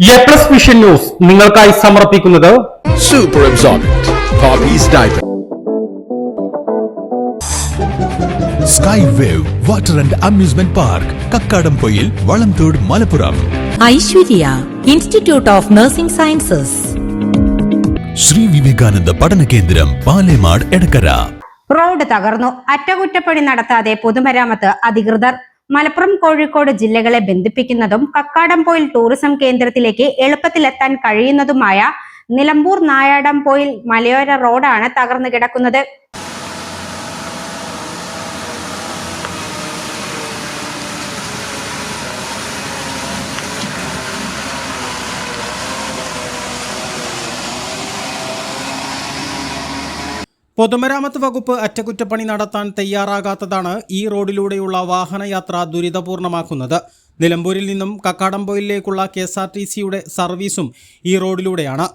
A plus vision news നിങ്ങൾക്കായി സമർപ്പിക്കുന്നത് super absorbent. Sky wave water and amusement park Kakkadampoyil Valamthode Malappuram Aishwarya institute of nursing sciences Shri Vivekananda പഠന കേന്ദ്രം Palemad Edakkara road തകർന്നു. അറ്റകുറ്റപ്പണി നടത്താതെ പൊതുമരാമത്ത് അധികൃതർ. മലപ്പുറം കോഴിക്കോട് ജില്ലകളെ ബന്ധിപ്പിക്കുന്നതും കക്കാടംപോയിൽ ടൂറിസം കേന്ദ്രത്തിലേക്ക് എളുപ്പത്തിലെത്താൻ കഴിയുന്നതുമായ നിലമ്പൂർ നായാടംപോയിൽ മലയോര റോഡാണ് തകർന്നു കിടക്കുന്നത്. പൊതുമരാമത്ത് വകുപ്പ് അറ്റകുറ്റപ്പണി നടത്താൻ തയ്യാറാകാത്തതാണ് ഈ റോഡിലൂടെയുള്ള വാഹനയാത്ര ദുരിതപൂർണമാക്കുന്നത്. നിലമ്പൂരിൽ നിന്നും കക്കാടംപൊയിലേക്കുള്ള കെ എസ് ആർ ടി സിയുടെ സർവീസും ഈ റോഡിലൂടെയാണ്.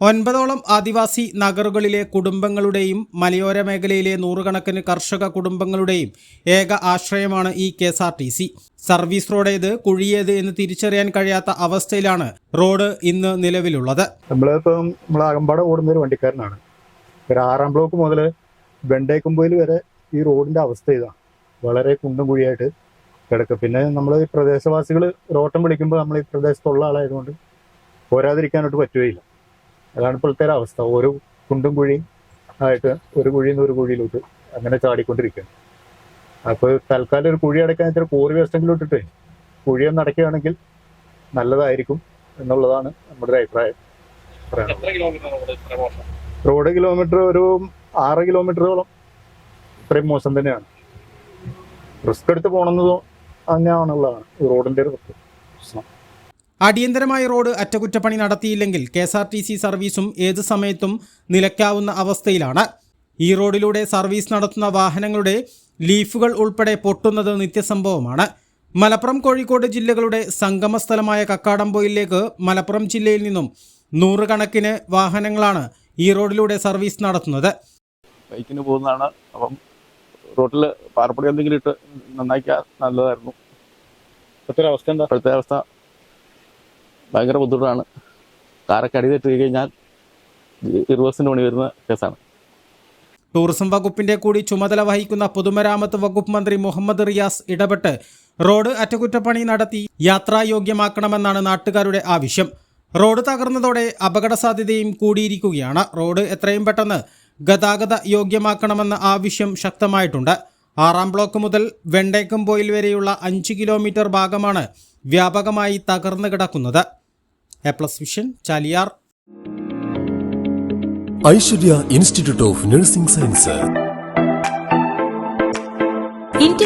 ഒൻപതോളം ആദിവാസി നഗറുകളിലെ കുടുംബങ്ങളുടെയും മലയോര മേഖലയിലെ നൂറുകണക്കിന് കർഷക കുടുംബങ്ങളുടെയും ഏക ആശ്രയമാണ് ഈ K S R T C. Service റോഡേത് കുഴിയേത് എന്ന് തിരിച്ചറിയാൻ കഴിയാത്ത അവസ്ഥയിലാണ് റോഡ് ഇന്ന് നിലവിലുള്ളത്. നമ്മളിപ്പം നമ്മൾ അകമ്പാടെ ഓടുന്ന ഒരു വണ്ടിക്കാരനാണ്. ഒരു ആറാം ബ്ലോക്ക് മുതൽ വെണ്ടേക്കുമ്പോയിൽ വരെ ഈ റോഡിന്റെ അവസ്ഥ ഇതാണ് വളരെ കുണ്ടും കുഴിയായിട്ട് കിടക്കും. പിന്നെ നമ്മൾ ഈ പ്രദേശവാസികൾ ഓട്ടം വിളിക്കുമ്പോൾ നമ്മൾ ഈ പ്രദേശത്തുള്ള ആളായതുകൊണ്ട് പോരാതിരിക്കാനായിട്ട് പറ്റുകയില്ല. അതാണ് ഇപ്പോഴത്തെ അവസ്ഥ. ഒരു കുണ്ടും കുഴിയും ആയിട്ട് ഒരു കുഴിയിൽ നിന്ന് ഒരു കുഴിയിലോട്ട് അങ്ങനെ ചാടിക്കൊണ്ടിരിക്കുകയാണ്. അപ്പോൾ തൽക്കാലം ഒരു കുഴി അടയ്ക്കാൻ ഇത്ര കോറി വേസ്റ്റെങ്കിലും ഇട്ടിട്ട് കുഴിയൊന്ന് അടയ്ക്കുകയാണെങ്കിൽ നല്ലതായിരിക്കും എന്നുള്ളതാണ് നമ്മുടെ ഒരു അഭിപ്രായം. പറയാനുള്ളത്. റോഡ് കിലോമീറ്റർ ഒരു ആറ് കിലോമീറ്ററോളം ഇത്രയും മോശം തന്നെയാണ്. റിസ്ക് എടുത്ത് പോകണമെന്നതോ അങ്ങനെയാണുള്ളതാണ് ഈ റോഡിന്റെ ഒരു പ്രശ്നം. അടിയന്തരമായി റോഡ് അറ്റകുറ്റപ്പണി നടത്തിയില്ലെങ്കിൽ K S R T C സർവീസും ഏത് സമയത്തും നിലയ്ക്കാവുന്ന അവസ്ഥയിലാണ്. ഈ റോഡിലൂടെ സർവീസ് നടത്തുന്ന വാഹനങ്ങളുടെ ലീഫുകൾ ഉൾപ്പെടെ പൊട്ടുന്നത് നിത്യസംഭവമാണ്. മലപ്പുറം കോഴിക്കോട് ജില്ലകളുടെ സംഗമ സംഗമസ്ഥലമായ കക്കാടംപൊയിലേക്ക് മലപ്പുറം ജില്ലയിൽ നിന്നും നൂറുകണക്കിന് വാഹനങ്ങളാണ് ഈ റോഡിലൂടെ സർവീസ് നടത്തുന്നത്? ബൈക്കിന് പോകുന്നതാണ്. അപ്പം റോട്ടിൽ പാറപ്പൊടി എന്തെങ്കിലും ഇട്ട് നന്നാക്കിയാൽ നല്ലതായിരുന്നു. ഇപ്പോഴത്തെ അവസ്ഥ എന്താ? ഇപ്പോഴത്തെ അവസ്ഥ ഭയങ്കര ബുദ്ധിമുട്ടാണ്. കാറൊക്കെ അടി തെറ്റി കഴിഞ്ഞാൽ ഇരുപത്തിന് മണി വരുന്ന കേസാണ്. ടൂറിസം വകുപ്പിന്റെ കൂടി ചുമതല വഹിക്കുന്ന പൊതുമരാമത്ത് വകുപ്പ് മന്ത്രി മുഹമ്മദ് റിയാസ് ഇടപെട്ട് റോഡ് അറ്റകുറ്റപ്പണി നടത്തി യാത്രായോഗ്യമാക്കണമെന്നാണ് നാട്ടുകാരുടെ ആവശ്യം. റോഡ് തകർന്നതോടെ അപകട സാധ്യതയും കൂടിയിരിക്കുകയാണ്. റോഡ് എത്രയും പെട്ടെന്ന് ഗതാഗത യോഗ്യമാക്കണമെന്ന ആവശ്യം ശക്തമായിട്ടുണ്ട്. ആറാം ബ്ലോക്ക് മുതൽ വെണ്ടേക്കുംപോയിൽ വരെയുള്ള അഞ്ച് കിലോമീറ്റർ ഭാഗമാണ് വ്യാപകമായി തകർന്നു കിടക്കുന്നത്. A plus vision Chaliyar. Aishwarya institute of nursing science.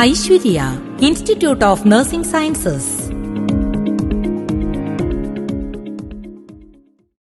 Aishwarya institute of nursing sciences